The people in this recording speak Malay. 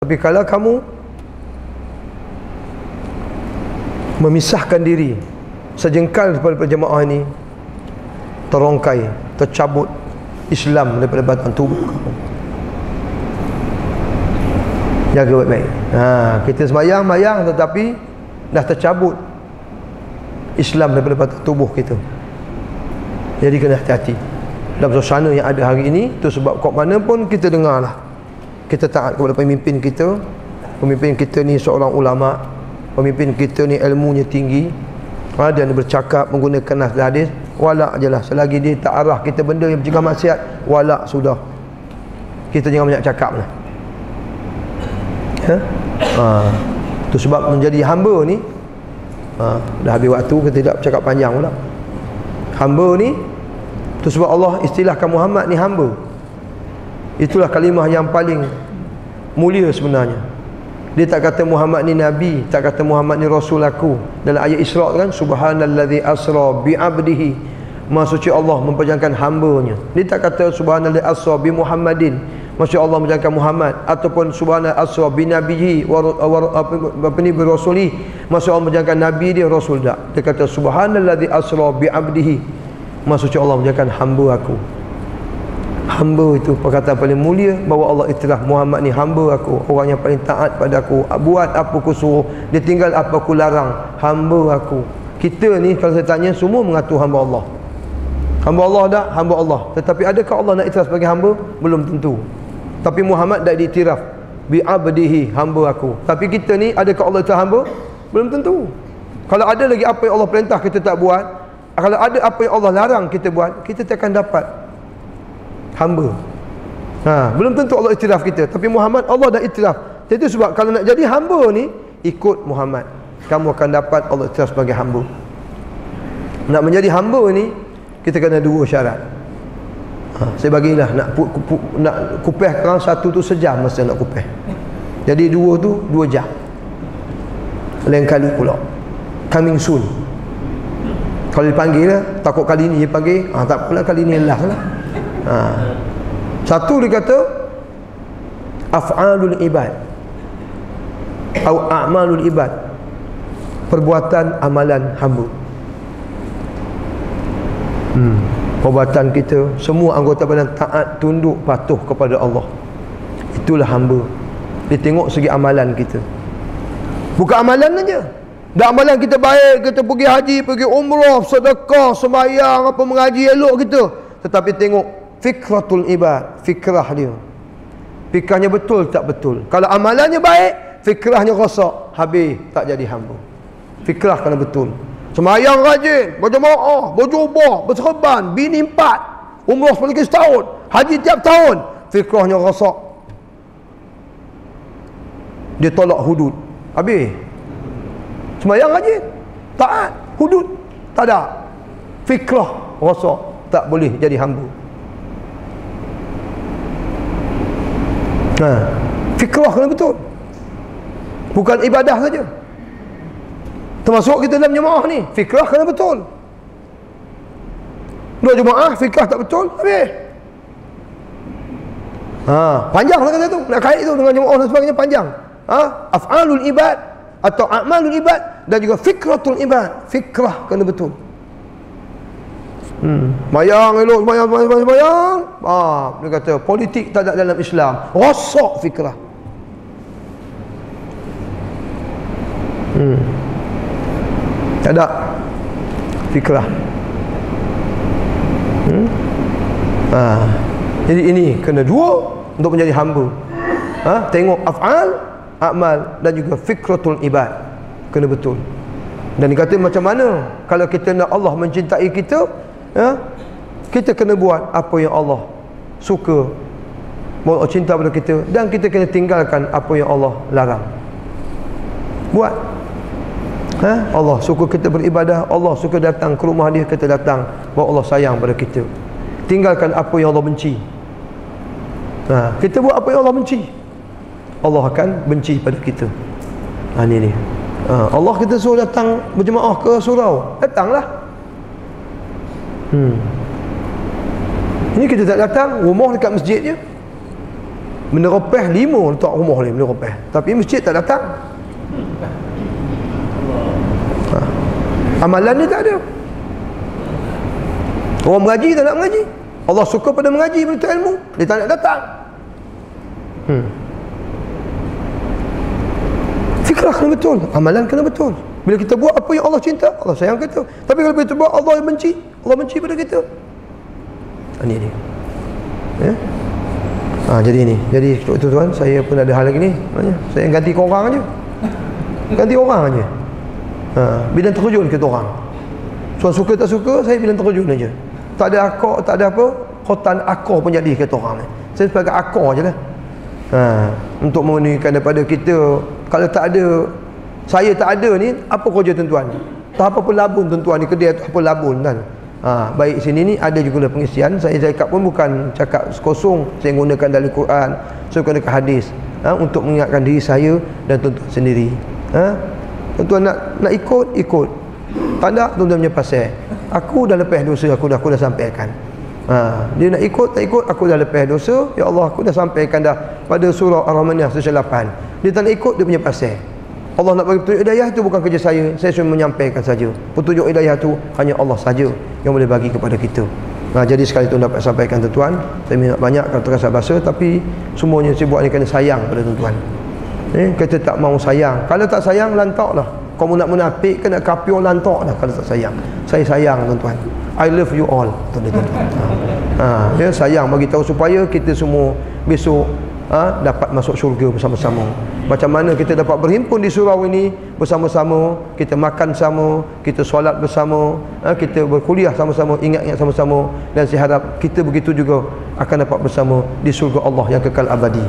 tapi kalau kamu memisahkan diri sejengkal daripada jemaah ini terongkai tercabut Islam daripada batang tubuh kamu. Jaga baik-baik. Ha, kita semayang mayang tetapi dah tercabut Islam daripada batang tubuh kita. Jadi kena hati-hati. Dalam suasana yang ada hari ini tu sebab kok mana pun kita dengar lah kita taat kepada pemimpin kita. Pemimpin kita ni seorang ulama. Pemimpin kita ni ilmunya tinggi. Ha, dia bercakap menggunakan nas hadis. Walak je lah. Selagi dia tak arah kita benda yang mencegah maksiat walak sudah. Kita jangan banyak cakap lah. Ha? ha. tu sebab menjadi hamba ni ha. dah habis waktu kita tidak cakap panjang pula. Hamba ni tu sebab Allah istilahkan Muhammad ni hamba. Itulah kalimah yang paling mulia sebenarnya dia tak kata Muhammad ni nabi tak kata Muhammad ni rasul aku dalam ayat Isra kan subhanallazi asra bi abdihi Maha suci Allah memperjanjikan hamba-Nya. Dia tak kata subhanallahi asra bi Muhammadin. Masya Allah menjalankan Muhammad ataupun subhanallahi asra bi nabihi apa ni bi rasuli. Masya Allah menjalankan nabi dia rasul tak. Dia kata subhanallazi asra bi abdihi. Suci Allah menjalankan hamba aku. Hamba itu perkataan paling mulia bahawa Allah iktiraf Muhammad ni hamba aku, orang yang paling taat pada aku. Buat apa aku suruh, dia tinggal apa aku larang. Hamba aku. Kita ni kalau saya tanya semua mengatur hamba Allah. Hamba Allah dah, hamba Allah. Tetapi adakah Allah nak iktiraf sebagai hamba? Belum tentu. Tapi Muhammad dah diiktiraf bi abdihi hamba aku. Tapi kita ni adakah Allah itu hamba? Belum tentu. Kalau ada lagi apa yang Allah perintah kita tak buat, kalau ada apa yang Allah larang kita buat, kita tak akan dapat hamba. Ha, belum tentu Allah iktiraf kita, tapi Muhammad Allah dah iktiraf. Jadi sebab kalau nak jadi hamba ni ikut Muhammad. Kamu akan dapat Allah iktiraf sebagai hamba. Nak menjadi hamba ni kita kena dua syarat ha, saya bagilah nak pu, pu, nak kupeh kerang satu tu sejam masa nak kupeh jadi dua tu dua jam lain kali pula coming soon kalau dipanggil lah takut kali ni dia panggil ha, tak apalah kali ni lah lah ha. satu dia kata af'alul ibad. Atau a'malul ibad. Perbuatan amalan hamba. Hmm. perbuatan kita semua anggota badan taat tunduk patuh kepada Allah. Itulah hamba. Dia tengok segi amalan kita. Bukan amalan saja dah amalan kita baik kita pergi haji pergi umrah sedekah sembahyang apa mengaji elok kita. Tetapi tengok fikratul ibad fikrah dia fikrahnya betul tak betul kalau amalannya baik fikrahnya rosak habis tak jadi hamba fikrah kena betul Semayang rajin, berjemaah, berjubah, berserban, bini empat, umrah sekali setahun, haji tiap tahun, fikrahnya rosak. Dia tolak hudud. Habis. Semayang rajin, taat, hudud, tak ada. Fikrah rosak, tak boleh jadi hamba. Ha. Fikrah kena betul. Bukan ibadah saja. Termasuk kita dalam jemaah ni Fikrah kena betul. Dua jemaah fikrah tak betul Habis. Ha, Panjang lah kata tu. Nak kait tu dengan jemaah dan sebagainya panjang. Ha, Af'alul ibad Atau a'malul ibad Dan juga fikratul ibad. Fikrah kena betul Hmm. Mayang elok, mayang, mayang, mayang. Ah, dia kata politik tak ada dalam Islam. Rosak fikrah. Hmm. Tak ada fikrah. Hmm? Ha. Jadi ini kena dua untuk menjadi hamba. Ha? Tengok af'al, amal dan juga fikratul ibad. Kena betul. Dan dikata macam mana kalau kita nak Allah mencintai kita, ha? kita kena buat apa yang Allah suka. Mau cinta pada kita dan kita kena tinggalkan apa yang Allah larang. Buat Ha? Allah suka kita beribadah Allah suka datang ke rumah dia kita datang bahawa Allah sayang pada kita tinggalkan apa yang Allah benci ha? kita buat apa yang Allah benci Allah akan benci pada kita ha, ni ni ha, Allah kita suruh datang berjemaah ke surau datanglah hmm. ini kita tak datang rumah dekat masjid je. Meneropeh lima letak rumah ni meneropeh. Tapi masjid tak datang. Ha. amalan ni tak ada. Orang mengaji tak nak mengaji. Allah suka pada mengaji menuntut ilmu. Dia tak nak datang. Hmm. fikrah kena betul amalan kena betul. Bila kita buat apa yang Allah cinta Allah sayang kita. Tapi kalau kita buat Allah yang benci Allah benci pada kita. Ini ni ya ha, jadi ni. Jadi tuan-tuan saya pun ada hal lagi ni. Maknanya saya ganti ke orang aja. Ganti orang aja. Ha, bidang terkejut kita orang? Tuan suka tak suka saya bilang terkejut aja. Tak ada akor tak ada apa khotan akor pun jadi kata orang ni. Saya sebagai akor je lah. Ha, untuk memenuhikan daripada kita kalau tak ada saya tak ada ni apa kerja tuan-tuan? Tak apa pun labun tuan-tuan ni kedai tu apa labun kan Ha, baik sini ni ada juga pengisian. Saya cakap pun bukan cakap kosong saya gunakan dalam Quran. Saya gunakan hadis. Ha, untuk mengingatkan diri saya dan tuan-tuan sendiri. Ha? tuan-tuan nak, nak ikut ikut. Tak ada tuan-tuan punya pasal. Aku dah lepas dosa aku dah aku dah sampaikan. Ha, dia nak ikut tak ikut aku dah lepas dosa. Ya Allah aku dah sampaikan dah pada surah Ar-Rahmaniyah 8 dia tak nak ikut dia punya pasal Allah nak bagi petunjuk hidayah itu bukan kerja saya. Saya cuma menyampaikan saja. Petunjuk hidayah itu hanya Allah saja yang boleh bagi kepada kita. Nah, jadi sekali itu dapat sampaikan tuan-tuan saya minta banyak kalau terasa bahasa tapi semuanya saya buat ini kerana sayang pada tuan-tuan. Eh, kita tak mau sayang. Kalau tak sayang lantaklah. Kamu nak menapik ke nak kapior lantak dah kalau tak sayang. Saya sayang tuan-tuan. I love you all tuan-tuan. Ha, ya, sayang bagi tahu supaya kita semua besok ha, dapat masuk syurga bersama-sama. Macam mana kita dapat berhimpun di surau ini bersama-sama kita makan sama kita solat bersama ha, kita berkuliah sama-sama ingat-ingat sama-sama dan saya harap kita begitu juga akan dapat bersama di surga Allah yang kekal abadi